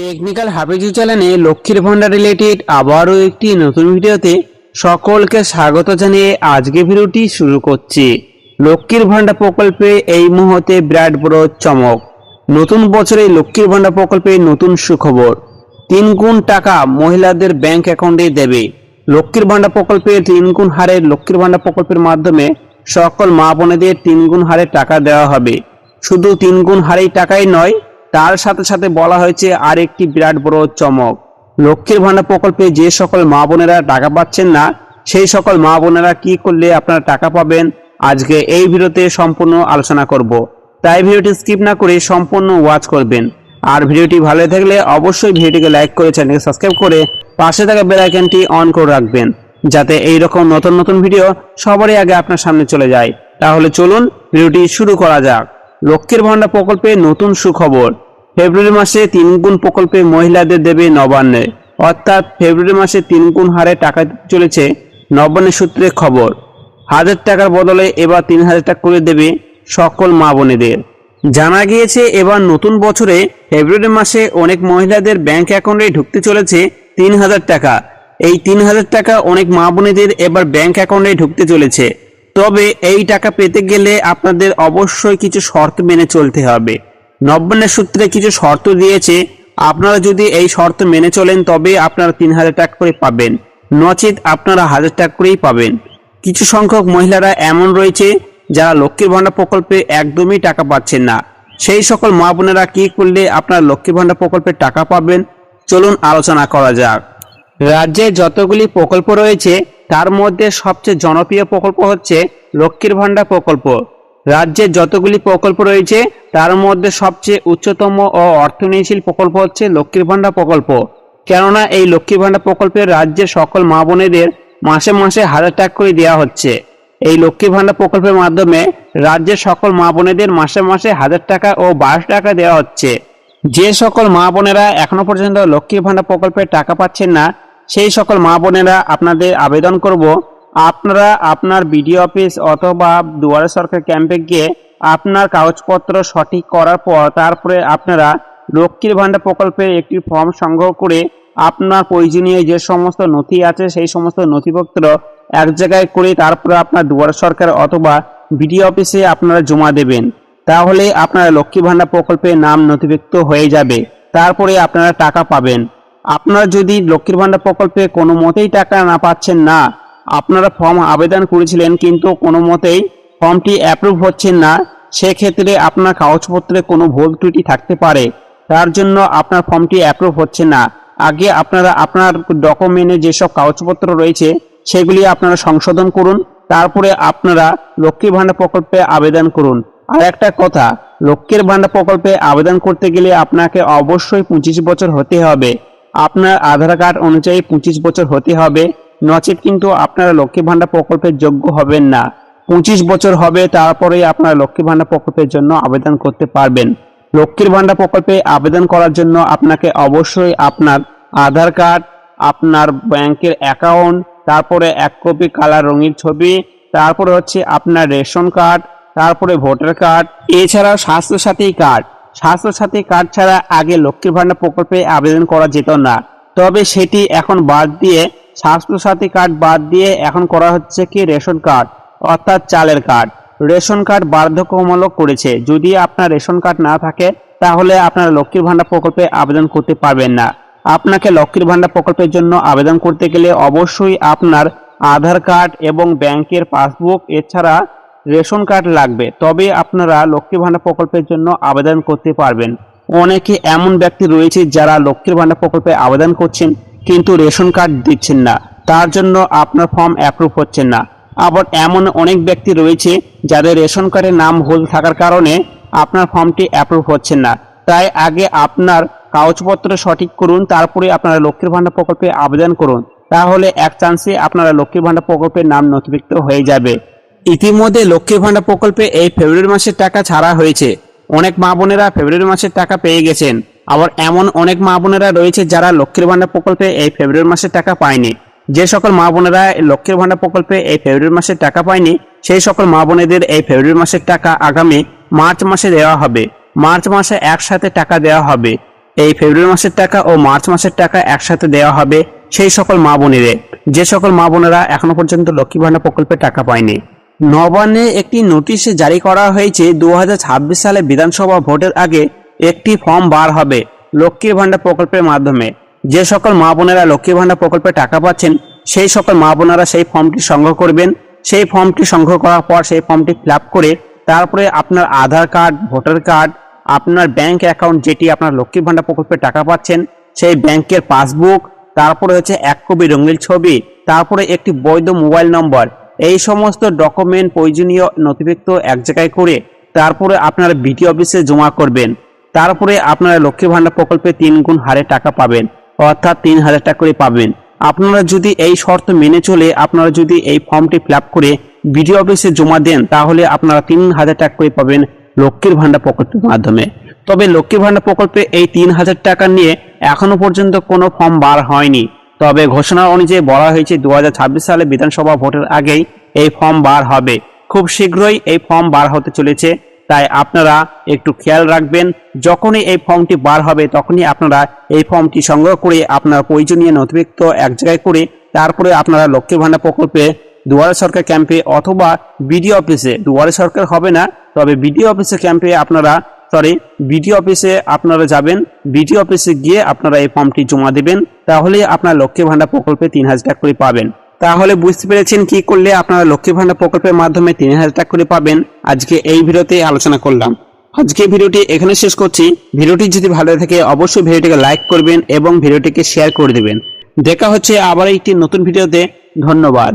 Technical হাফিজু চ্যানেলে লক্ষ্মীর ভান্ডার related আবারও একটি নতুন ভিডিওতে সকলকে স্বাগত জানিয়ে আজকে ভিডিওটি শুরু করছি। লক্ষ্মীর ভান্ডার প্রকল্পে এই মুহূর্তে বিরাট বড় চমক। নতুন বছরে লক্ষ্মীর ভান্ডার প্রকল্পে নতুন সুখবর। তিন গুণ টাকা মহিলাদের ব্যাংক অ্যাকাউন্টে দেবে। লক্ষ্মীর ভান্ডার প্রকল্পে তিন গুণ হারে লক্ষ্মীর ভান্ডার প্রকল্পের মাধ্যমে সকল মা বোনেদের তিন গুণ হারে টাকা দেওয়া হবে। শুধু তিন গুণ হারেই টাকাই নয় তার সাথে সাথে বলা হয়েছে আর একটি বিরাট বড় চমক। লক্ষ্মীর ভান্ডার প্রকল্পে যে সকল মা বোনেরা টাকা পাচ্ছেন না, সেই সকল মা বোনেরা কি করলে আপনারা টাকা পাবেন? আজকে এই ভিডিওতে সম্পূর্ণ আলোচনা করব। তাই ভিডিওটি স্কিপ না করে সম্পূর্ণ ওয়াচ করবেন। আর ভিডিওটি ভালো থাকলে অবশ্যই ভিডিওটিকে লাইক করে চ্যানেলকে সাবস্ক্রাইব করে পাশে থাকা বেল আইকনটি অন করে রাখবেন, যাতে এই রকম নতুন নতুন ভিডিও সবারই আগে আপনার সামনে চলে যায়। তাহলে চলুন ভিডিওটি শুরু করা যাক। লক্ষ্মীর ভান্ডার প্রকল্পে নতুন সুখবর। ফেব্রুয়ারি মাসে তিন গুণ প্রকল্পে মহিলাদের দেবে নবান্নে। অর্থাৎ ফেব্রুয়ারি মাসে তিন গুণ হারে টাকা চলেছে নবান্নের সূত্রে খবর। হাজার টাকার বদলে এবার তিন হাজার টাকা করে দেবে সকল মা বোনেদের। জানা গিয়েছে, এবার নতুন বছরে ফেব্রুয়ারি মাসে অনেক মহিলাদের ব্যাংক অ্যাকাউন্টে ঢুকতে চলেছে তিন হাজার টাকা। এই তিন হাজার টাকা অনেক মা বোনেদের এবার ব্যাংক অ্যাকাউন্টে ঢুকতে চলেছে। তবে এই টাকা পেতে গেলে আপনাদের অবশ্যই কিছু শর্ত মেনে চলতে হবে। নবান্নের সূত্রে কিছু শর্ত দিয়েছে, আপনারা যদি এই শর্ত মেনে চলেন তবে আপনারা তিন হাজার টাকা করে পাবেন। নচেত আপনারা হাজার টাকা করেই পাবেন। কিছু সংখ্যক মহিলারা এমন রয়েছে যারা লক্ষ্মীর ভাণ্ডার প্রকল্পে একদমই টাকা পাচ্ছেন না। সেই সকল মা বোনেরা কি করলে আপনারা লক্ষ্মীর ভাণ্ডার প্রকল্পে টাকা পাবেন? চলুন আলোচনা করা যাক। রাজ্যে যতগুলি প্রকল্প রয়েছে তার মধ্যে সবচেয়ে জনপ্রিয় প্রকল্প হচ্ছে লক্ষ্মীর ভাণ্ডার প্রকল্প। রাজ্যে যতগুলি প্রকল্প রয়েছে, তার মধ্যে সবচেয়ে উচ্চতম ও অর্থনীতিশীল প্রকল্প হচ্ছে লক্ষ্মীর ভাণ্ডার প্রকল্প। কেননা এই লক্ষ্মীর ভাণ্ডার প্রকল্পে রাজ্যের সকল মা বোনেদের মাসে মাসে হাজার টাকা করে দেওয়া হচ্ছে। এই লক্ষ্মীর ভাণ্ডার প্রকল্পের মাধ্যমে রাজ্যের সকল মা বোনেদের মাসে মাসে হাজার টাকা ও বারোশো টাকা দেওয়া হচ্ছে। যে সকল মা বোনেরা এখনও পর্যন্ত লক্ষ্মীর ভাণ্ডার প্রকল্পের টাকা পাচ্ছেন না সেই সকল মা বোনেরা আপনাদের আবেদন করব। আপনারা আপনার বিডিও অফিস অথবা দুয়ারে সরকার ক্যাম্পে গিয়ে আপনার কাগজপত্র সঠিক করার পর তারপরে আপনারা লক্ষ্মীর ভাণ্ডার প্রকল্পের একটি ফর্ম সংগ্রহ করে আপনার প্রয়োজনীয় যে সমস্ত নথি আছে সেই সমস্ত নথিপত্র এক জায়গায় করে তারপরে আপনার দুয়ারে সরকার অথবা বিডিও অফিসে আপনারা জমা দেবেন। তাহলে আপনারা লক্ষ্মী ভাণ্ডার প্রকল্পে নাম নথিভুক্ত হয়ে যাবে। তারপরে আপনারা টাকা পাবেন। আপনারা যদি লক্ষ্মীর ভাণ্ডার প্রকল্পে কোনো মতেই টাকা না পাচ্ছেন না, আপনারা ফর্ম আবেদন করেছিলেন কিন্তু কোনো মতেই ফর্মটি অ্যাপ্রুভ হচ্ছেন না, সেক্ষেত্রে আপনার কাগজপত্রে কোনো ভুল ত্রুটি থাকতে পারে। তার জন্য আপনার ফর্মটি অ্যাপ্রুভ হচ্ছে না। আগে আপনারা আপনার ডকুমেন্টে যেসব কাগজপত্র রয়েছে, সেগুলি আপনারা সংশোধন করুন, তারপরে আপনারা লক্ষ্মীর ভাণ্ডার প্রকল্পে আবেদন করুন। আর একটা কথা, লক্ষ্মীর ভাণ্ডার প্রকল্পে আবেদন করতে গেলে আপনাকে অবশ্যই পঁচিশ বছর হতে হবে। আপনার আধার কার্ড অনুযায়ী পঁচিশ বছর হতে হবে। নচেত কিন্তু আপনারা লক্ষ্মী ভাণ্ডার প্রকল্পের যোগ্য হবেন না। পঁচিশ বছর হবে, তারপরে আপনারা লক্ষ্মী ভাণ্ডার প্রকল্পের জন্য আবেদন করতে পারবেন। লক্ষ্মীর ভাণ্ডার প্রকল্পে আবেদন করার জন্য আপনাকে অবশ্যই আপনার আধার কার্ড, আপনার ব্যাংকের অ্যাকাউন্ট, তারপরে এক কপি কালার রঙিন ছবি, তারপরে হচ্ছে আপনার রেশন কার্ড, তারপরে ভোটার কার্ড, এছাড়াও স্বাস্থ্যসাথী কার্ড। স্বাস্থ্যসাথী কার্ড ছাড়া আগে লক্ষ্মীর ভাণ্ডার প্রকল্পে আবেদন করা যেত না। তবে সেটি এখন বাদ দিয়ে স্বাস্থ্যসাথী কার্ড বাদ দিয়ে এখন করা হচ্ছে কি রেশন কার্ড, অর্থাৎ চালের কার্ড। রেশন কার্ড বার্ধক্যমূলক করেছে। যদি আপনার রেশন কার্ড না থাকে, তাহলে আপনারা লক্ষ্মীর ভাণ্ডার প্রকল্পে আবেদন করতে পারবেন না। আপনাকে লক্ষ্মীর ভাণ্ডার প্রকল্পের জন্য আবেদন করতে গেলে অবশ্যই আপনার আধার কার্ড এবং ব্যাংকের পাসবুক, এছাড়া রেশন কার্ড লাগবে, তবে আপনারা লক্ষ্মী ভাণ্ডার প্রকল্পের জন্য আবেদন করতে পারবেন। অনেকে এমন ব্যক্তি রয়েছে যারা লক্ষ্মীর ভাণ্ডার প্রকল্পে আবেদন করছেন, কিন্তু রেশন কার্ড দিচ্ছেন না। তার জন্য আপনার ফর্ম অ্যাপ্রুভ হচ্ছেন না। আবার এমন অনেক ব্যক্তি রয়েছে যাদের রেশন কার্ডের নাম ভুল থাকার কারণে আপনার ফর্মটি অ্যাপ্রুভ হচ্ছেন না। তাই আগে আপনার কাগজপত্র সঠিক করুন, তারপরে আপনারা লক্ষ্মীর ভাণ্ডার প্রকল্পে আবেদন করুন। তাহলে এক চান্সে আপনারা লক্ষ্মীর ভাণ্ডার প্রকল্পের নাম নথিভুক্ত হয়ে যাবে। ইতিমধ্যে লক্ষ্মীর ভাণ্ডার প্রকল্পে এই ফেব্রুয়ারি মাসের টাকা ছাড়া হয়েছে। অনেক মা বোনেরা ফেব্রুয়ারি মাসের টাকা পেয়ে গেছেন। আবার এমন অনেক মা বোনেরা রয়েছে যারা লক্ষ্মীর ভাণ্ডার প্রকল্পে এই ফেব্রুয়ারি মাসের টাকা পায়নি। যে সকল মা বোনেরা লক্ষ্মীর ভাণ্ডার প্রকল্পে এই ফেব্রুয়ারি মাসের টাকা পায়নি, সেই সকল মা বোনেদের এই ফেব্রুয়ারি মাসের টাকা আগামী মার্চ মাসে দেওয়া হবে। মার্চ মাসে একসাথে টাকা দেওয়া হবে। এই ফেব্রুয়ারি মাসের টাকা ও মার্চ মাসের টাকা একসাথে দেওয়া হবে সেই সকল মা বোনেরে যে সকল মা বোনেরা এখনও পর্যন্ত লক্ষ্মী ভাণ্ডার প্রকল্পে টাকা পায়নি। নবান্নে একটি নোটিশ জারি করা হয়েছে দু হাজার ছাব্বিশ সালে বিধানসভা ভোটের আগে একটি ফর্ম বার হবে লক্ষ্মীর ভাণ্ডার প্রকল্পের মাধ্যমে। যে সকল মা বোনেরা লক্ষ্মীর ভাণ্ডার প্রকল্পে টাকা পাচ্ছেন, সেই সকল মা বোনেরা সেই ফর্মটি সংগ্রহ করবেন। সেই ফর্মটি সংগ্রহ করার পর সেই ফর্মটি ফিল করে তারপরে আপনার আধার কার্ড, ভোটার কার্ড, আপনার ব্যাংক অ্যাকাউন্ট যেটি আপনার লক্ষ্মীর ভাণ্ডার প্রকল্পে টাকা পাচ্ছেন, সেই ব্যাংকের পাসবুক, তারপরে হচ্ছে এক কপি রঙিন ছবি, তারপরে একটি বৈধ মোবাইল নম্বর এই সমস্ত ডকুমেন্ট প্রয়োজনীয় নথিভুক্ত এক জায়গায় করে তারপরে আপনারা বিটি অফিসে জমা করবেন। তারপরে আপনারা লক্ষ্মী ভাণ্ডার প্রকল্পে তিন গুণ হারে টাকা পাবেন, অর্থাৎ তিন হাজার টাকা করে পাবেন। আপনারা যদি এই শর্ত মেনে চলে আপনারা যদি এই ফর্মটি ফিল করে বিডিও অফিসে জমা দেন, তাহলে আপনারা তিন হাজার টাকা করে পাবেন লক্ষ্মীর ভাণ্ডার প্রকল্পের মাধ্যমে। তবে লক্ষ্মী ভাণ্ডার প্রকল্পে এই তিন হাজার টাকা নিয়ে এখনও পর্যন্ত কোনো ফর্ম বার হয়নি। তবে ঘোষণা অনুযায়ী বলা হয়েছে দু হাজার ছাব্বিশ সালে বিধানসভা ভোটের আগেই এই ফর্ম বার হবে। খুব শীঘ্রই এই ফর্ম বার হতে চলেছে। তাই আপনারা একটু খেয়াল রাখবেন, যখনই এই ফর্মটি বার হবে তখনই আপনারা এই ফর্মটি সংগ্রহ করে আপনার প্রয়োজনীয় নথিভুক্ত এক জায়গায় করে তারপরে আপনারা লক্ষ্মী ভাণ্ডার প্রকল্পে দুয়ারে সরকার ক্যাম্পে অথবা বিডিও অফিসে, দুয়ারে সরকার হবে না, তবে বিডিও অফিসে ক্যাম্পে আপনারা সরি বিডিও অফিসে আপনারা যাবেন। বিডিও অফিসে গিয়ে আপনারা এই ফর্মটি জমা দেবেন। তাহলে আপনার লক্ষ্মী ভাণ্ডার প্রকল্পে তিন হাজার টাকা করে পাবেন। তাহলে বুঝতে পেরেছেন কি করলে আপনারা লক্ষ্মী ভাণ্ডার প্রকল্পের মাধ্যমে তিন হাজার টাকা করে পাবেন। আজকে এই ভিডিওতে আলোচনা করলাম। আজকে ভিডিওটি এখানে শেষ করছি। ভিডিওটি যদি ভালো থাকে, অবশ্যই ভিডিওটিকে লাইক করবেন এবং ভিডিওটিকে শেয়ার করে দেবেন। দেখা হচ্ছে আবার একটি নতুন ভিডিওতে। ধন্যবাদ।